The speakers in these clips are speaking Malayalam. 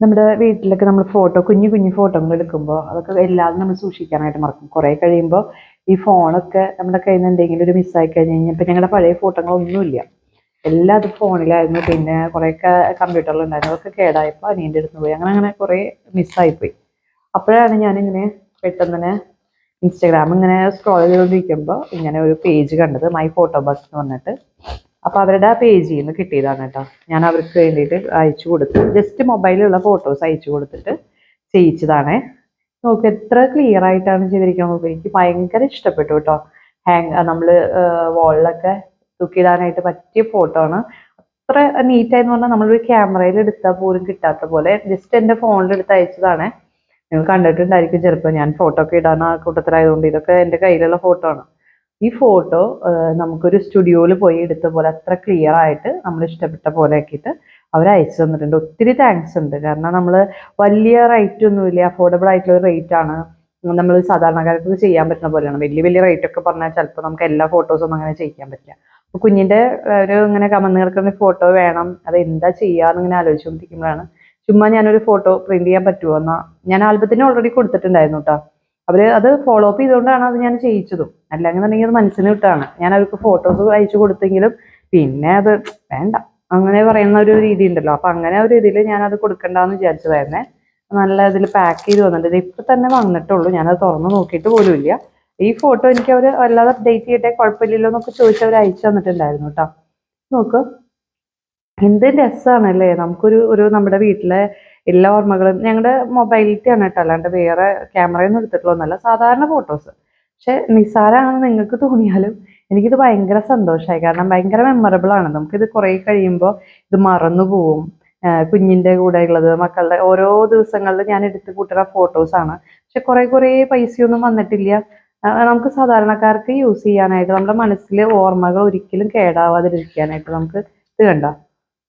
നമ്മുടെ വീട്ടിലൊക്കെ നമ്മൾ ഫോട്ടോ കുഞ്ഞു കുഞ്ഞു ഫോട്ടോകൾ എടുക്കുമ്പോൾ അതൊക്കെ എല്ലാതും നമ്മൾ സൂക്ഷിക്കാനായിട്ട് മറക്കും. കുറേ കഴിയുമ്പോൾ ഈ ഫോണൊക്കെ നമ്മുടെ കയ്യിൽ നിന്ന് എന്തെങ്കിലും ഒരു മിസ്സായി കഴിഞ്ഞ് കഴിഞ്ഞാൽ ഇപ്പം ഞങ്ങളുടെ പഴയ ഫോട്ടോകളൊന്നുമില്ല എല്ലാം അത് ഫോണിലായിരുന്നു പിന്നെ കുറേയൊക്കെ കമ്പ്യൂട്ടറിലുണ്ടായിരുന്നു അതൊക്കെ കേടായപ്പോൾ അനിയന്റെ അടുത്ത് പോയി. അങ്ങനെ അങ്ങനെ കുറേ മിസ്സായിപ്പോയി അപ്പോഴാണ് ഞാനിങ്ങനെ പെട്ടെന്ന് തന്നെ ഇൻസ്റ്റാഗ്രാം ഇങ്ങനെ സ്ക്രോൾ ചെയ്തുകൊണ്ടിരിക്കുമ്പോൾ ഇങ്ങനെ ഒരു പേജ് കണ്ടത് മൈ ഫോട്ടോ ബസ് എന്ന് പറഞ്ഞിട്ട്. അപ്പോൾ അവരുടെ ആ പേജിൽ നിന്ന് കിട്ടിയതാണ് കേട്ടോ. ഞാൻ അവർക്ക് വേണ്ടിയിട്ട് അയച്ചു കൊടുത്തു. ജസ്റ്റ് മൊബൈലിലുള്ള ഫോട്ടോസ് അയച്ചു കൊടുത്തിട്ട് ചെയ്യിച്ചതാണേ. നോക്ക് എത്ര ക്ലിയർ ആയിട്ടാണ് ചെയ്തിരിക്കുന്നത് നോക്ക്. എനിക്ക് ഭയങ്കര ഇഷ്ടപ്പെട്ടു കേട്ടോ. ഹാങ് നമ്മൾ വാളിലൊക്കെ തൂക്കിയിടാനായിട്ട് പറ്റിയ ഫോട്ടോ ആണ്. അത്ര നീറ്റായെന്ന് പറഞ്ഞാൽ നമ്മളൊരു ക്യാമറയിൽ എടുത്താൽ പോലും കിട്ടാത്ത പോലെ ജസ്റ്റ് എന്റെ ഫോണിലെടുത്ത് അയച്ചതാണ്. നിങ്ങൾ കണ്ടിട്ടുണ്ടായിരിക്കും ചെറുപ്പം ഞാൻ ഫോട്ടോ ഒക്കെ ഇടാൻ ആ കൂട്ടത്തിലായതുകൊണ്ട് ഇതൊക്കെ എന്റെ കയ്യിലുള്ള ഫോട്ടോ ആണ്. ഈ ഫോട്ടോ നമുക്കൊരു സ്റ്റുഡിയോയിൽ പോയി എടുത്ത പോലെ അത്ര ക്ലിയർ ആയിട്ട് നമ്മൾ ഇഷ്ടപ്പെട്ട പോലെ ആക്കിയിട്ട് അവർ അയച്ചു തന്നിട്ടുണ്ട്. ഒത്തിരി താങ്ക്സ് ഉണ്ട്. കാരണം നമ്മൾ വലിയ റേറ്റ് ഒന്നുമില്ല. അഫോർഡബിൾ ആയിട്ടുള്ള ഒരു റേറ്റ് ആണ്. നമ്മൾ സാധാരണക്കാർക്ക് ചെയ്യാൻ പറ്റുന്ന പോലെയാണ്. വലിയ വലിയ റേറ്റ് ഒക്കെ പറഞ്ഞാൽ ചിലപ്പോൾ നമുക്ക് എല്ലാ ഫോട്ടോസും ഒന്നും അങ്ങനെ ചെയ്യിക്കാൻ പറ്റില്ല. അപ്പോൾ കുഞ്ഞിന്റെ ഒരു ഇങ്ങനെ കമന്ന് കിടക്കുന്ന ഫോട്ടോ വേണം. അത് എന്താ ചെയ്യാന്ന് ഇങ്ങനെ ആലോചിച്ചുകൊണ്ടിരിക്കുമ്പോഴാണ്. ചുമ്മാ ഞാനൊരു ഫോട്ടോ പ്രിന്റ് ചെയ്യാൻ പറ്റുമോ എന്നാ ഞാൻ ആൽബത്തിന് ഓൾറെഡി കൊടുത്തിട്ടുണ്ടായിരുന്നു കേട്ടോ അവർ അത് ഫോളോ അപ്പ് ചെയ്തുകൊണ്ടാണ് അത് ഞാൻ ചെയ്യിച്ചതും. അല്ലാന്നുണ്ടെങ്കിൽ അത് മനസ്സിന് വിട്ടാണ്. ഞാൻ അവർക്ക് ഫോട്ടോസ് അയച്ചു കൊടുത്തെങ്കിലും പിന്നെ അത് വേണ്ട. അങ്ങനെ പറയുന്ന ഒരു രീതി ഉണ്ടല്ലോ. അപ്പൊ അങ്ങനെ ഒരു ഞാൻ അത് കൊടുക്കണ്ടെന്ന് വിചാരിച്ചതായിരുന്നേ. നല്ല ഇതിൽ പാക്ക് ചെയ്ത് വന്നിട്ടുണ്ട് ഇപ്പൊ തന്നെ വന്നിട്ടുള്ളൂ. ഞാനത് തുറന്നു നോക്കിയിട്ട് പോലും ഇല്ല. ഈ ഫോട്ടോ എനിക്ക് അവർ വല്ലാതെ അപ്ഡേറ്റ് ചെയ്യട്ടെ കുഴപ്പമില്ലല്ലോ എന്നൊക്കെ ചോദിച്ച് അവർ അയച്ചു തന്നിട്ടുണ്ടായിരുന്നു കേട്ടോ നോക്ക്. എന്ത് രസമാണല്ലേ നമുക്കൊരു ഒരു നമ്മുടെ വീട്ടിലെ എല്ലാ ഓർമ്മകളും. ഞങ്ങളുടെ മൊബൈലിറ്റി ആണ് കേട്ടോ. അല്ലാണ്ട് വേറെ ക്യാമറയൊന്നും എടുത്തിട്ടുള്ളതൊന്നല്ല സാധാരണ ഫോട്ടോസ്. പക്ഷെ നിസ്സാരമാണെന്ന് നിങ്ങൾക്ക് തോന്നിയാലും എനിക്കിത് ഭയങ്കര സന്തോഷമായി കാരണം ഭയങ്കര മെമ്മറബിൾ ആണ്. നമുക്കിത് കുറേ കഴിയുമ്പോൾ ഇത് മറന്നു പോവും. കുഞ്ഞിന്റെ കൂടെ ഉള്ളത് മക്കളുടെ ഓരോ ദിവസങ്ങളിൽ ഞാൻ എടുത്ത് കൂട്ടുന്ന ഫോട്ടോസാണ് പക്ഷെ കുറേ കുറേ പൈസയൊന്നും വന്നിട്ടില്ല. നമുക്ക് സാധാരണക്കാർക്ക് യൂസ് ചെയ്യാനായിട്ട് നമ്മുടെ മനസ്സിലെ ഓർമ്മകൾ ഒരിക്കലും കേടാവാതിരിക്കാനായിട്ട് നമുക്ക് ഇത് കണ്ട?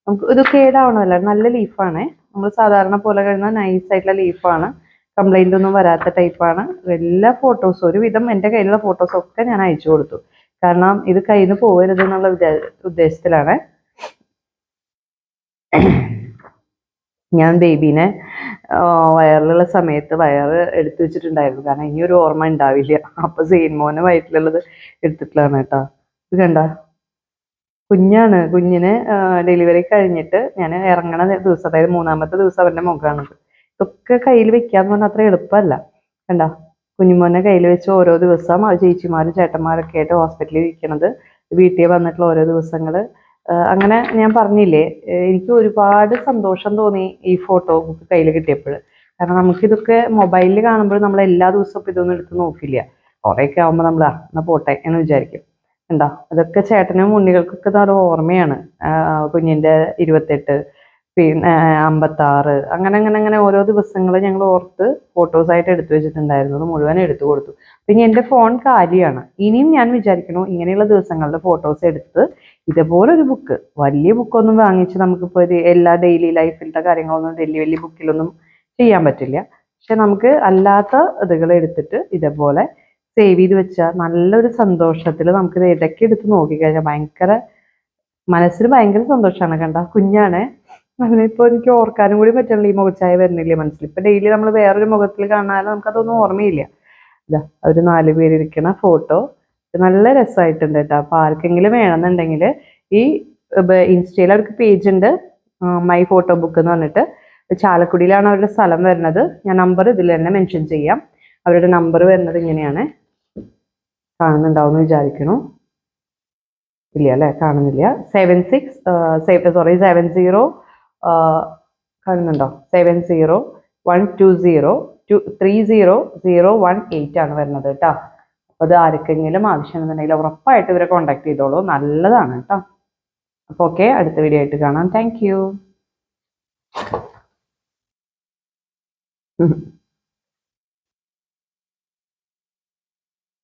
നമുക്ക് ഇത് കേടാവണമല്ല നല്ല ലീഫാണ് നമ്മൾ സാധാരണ പോലെ കഴിയുന്ന നൈസ് ആയിട്ടുള്ള ലീഫാണ് കംപ്ലൈന്റ് ഒന്നും വരാത്ത ടൈപ്പാണ് എല്ലാ ഫോട്ടോസും ഒരുവിധം എന്റെ കയ്യിലുള്ള ഫോട്ടോസൊക്കെ ഞാൻ അയച്ചു കൊടുത്തു. കാരണം ഇത് കയ്യിൽ നിന്ന് പോകരുത് എന്നുള്ള ഉദ്ദേശത്തിലാണ്. ഞാൻ ബേബീനെ വയറിലുള്ള സമയത്ത് വയറ് എടുത്തു വെച്ചിട്ടുണ്ടായിരുന്നു. കാരണം ഇനി ഒരു ഓർമ്മ ഉണ്ടാവില്ല. അപ്പൊ സെയിൻ മോനെ വയറ്റിലുള്ളത് എടുത്തിട്ടുള്ളതാണ് കേട്ടോ. ഇത് കണ്ട? കുഞ്ഞാണ് കുഞ്ഞിനെ ഡെലിവറി കഴിഞ്ഞിട്ട് ഞാൻ ഇറങ്ങണ ദിവസം അതായത് മൂന്നാമത്തെ ദിവസം അവന്റെ മുഖമാണത് ഇതൊക്കെ കയ്യിൽ വെക്കാന്ന് പറഞ്ഞാൽ അത്ര എളുപ്പമല്ല. കണ്ട? കുഞ്ഞുമോനെ കയ്യിൽ വെച്ച് ഓരോ ദിവസം ചേച്ചിമാരും ചേട്ടന്മാരൊക്കെ ആയിട്ട് ഹോസ്പിറ്റലിൽ ഇരിക്കണത് വീട്ടിൽ വന്നിട്ടുള്ള ഓരോ ദിവസങ്ങൾ അങ്ങനെ ഞാൻ പറഞ്ഞില്ലേ എനിക്ക് ഒരുപാട് സന്തോഷം തോന്നി ഈ ഫോട്ടോ ബുക്ക് കയ്യിൽ കിട്ടിയപ്പോൾ കാരണം നമുക്കിതൊക്കെ മൊബൈലിൽ കാണുമ്പോൾ നമ്മൾ എല്ലാ ദിവസവും ഇതൊന്നും എടുത്ത് നോക്കില്ല. കുറേയൊക്കെ ആകുമ്പോൾ നമ്മൾ ആ എന്നാൽ പോട്ടെ എന്ന് വിചാരിക്കും. ഉണ്ടോ അതൊക്കെ ചേട്ടനും ഉണ്ണികൾക്കൊക്കെ ഒരു ഓർമ്മയാണ്. കുഞ്ഞിന്റെ ഇരുപത്തെട്ട് പിന്നെ അമ്പത്താറ് അങ്ങനെ അങ്ങനെ അങ്ങനെ ഓരോ ദിവസങ്ങൾ ഞങ്ങൾ ഓർത്ത് ഫോട്ടോസ് ആയിട്ട് എടുത്തു വെച്ചിട്ടുണ്ടായിരുന്നു. അത് മുഴുവൻ എടുത്തു കൊടുത്തു. പിന്നെ എന്റെ ഫോൺ കാര്യമാണ്. ഇനിയും ഞാൻ വിചാരിക്കണു ഇങ്ങനെയുള്ള ദിവസങ്ങളുടെ ഫോട്ടോസ് എടുത്ത് ഇതുപോലെ ഒരു ബുക്ക് വലിയ ബുക്കൊന്നും വാങ്ങിച്ച് നമുക്കിപ്പോൾ ഒരു എല്ലാ ഡെയിലി ലൈഫിലത്തെ കാര്യങ്ങളൊന്നും വലിയ വലിയ ബുക്കിലൊന്നും ചെയ്യാൻ പറ്റില്ല. പക്ഷെ നമുക്ക് അല്ലാത്ത ഇതുകൾ എടുത്തിട്ട് ഇതേപോലെ സേവ് ചെയ്ത് വെച്ചാൽ നല്ലൊരു സന്തോഷത്തിൽ നമുക്കിത് ഇടയ്ക്ക് എടുത്ത് നോക്കിക്കഴിഞ്ഞാൽ ഭയങ്കര മനസ്സിന് ഭയങ്കര സന്തോഷമാണ് കണ്ട. കുഞ്ഞാണ്. അതിനിപ്പോൾ എനിക്ക് ഓർക്കാനും കൂടി പറ്റണില്ല ഈ മുഖച്ചായ വരുന്നില്ല മനസ്സിൽ ഇപ്പം ഡെയിലി നമ്മൾ വേറൊരു മുഖത്തിൽ കാണാനും നമുക്കതൊന്നും ഓർമ്മയില്ല. ഇതാ അവർ നാല് പേരിരിക്കണ ഫോട്ടോ നല്ല രസമായിട്ടുണ്ട് കേട്ടോ. അപ്പോൾ ആർക്കെങ്കിലും വേണമെന്നുണ്ടെങ്കിൽ ഈ ഇൻസ്റ്റയിൽ അവർക്ക് പേജ് ഉണ്ട്. മൈ ഫോട്ടോ ബുക്ക് എന്ന് പറഞ്ഞിട്ട്. ചാലക്കുടിയിലാണ് അവരുടെ സ്ഥലം വരുന്നത്. ഞാൻ നമ്പർ ഇതിൽ തന്നെ മെൻഷൻ ചെയ്യാം. അവരുടെ നമ്പർ വരുന്നത് ഇങ്ങനെയാണ്. കാണുന്നുണ്ടാവും വിചാരിക്കണു ഇല്ല അല്ലേ? കാണുന്നില്ല. Seven six sorry seven zero കാണുന്നുണ്ടോ? Seven zero one two zero two three zero zero one eight ആണ് വരുന്നത് കേട്ടോ. അപ്പോൾ അത് ആർക്കെങ്കിലും ആവശ്യമെന്നുണ്ടെങ്കിൽ ഉറപ്പായിട്ട് ഇവരെ കോൺടാക്ട് ചെയ്തോളൂ. നല്ലതാണ് കേട്ടോ. അപ്പോൾ ഓക്കെ അടുത്ത വീഡിയോ ആയിട്ട് കാണാം. Thank you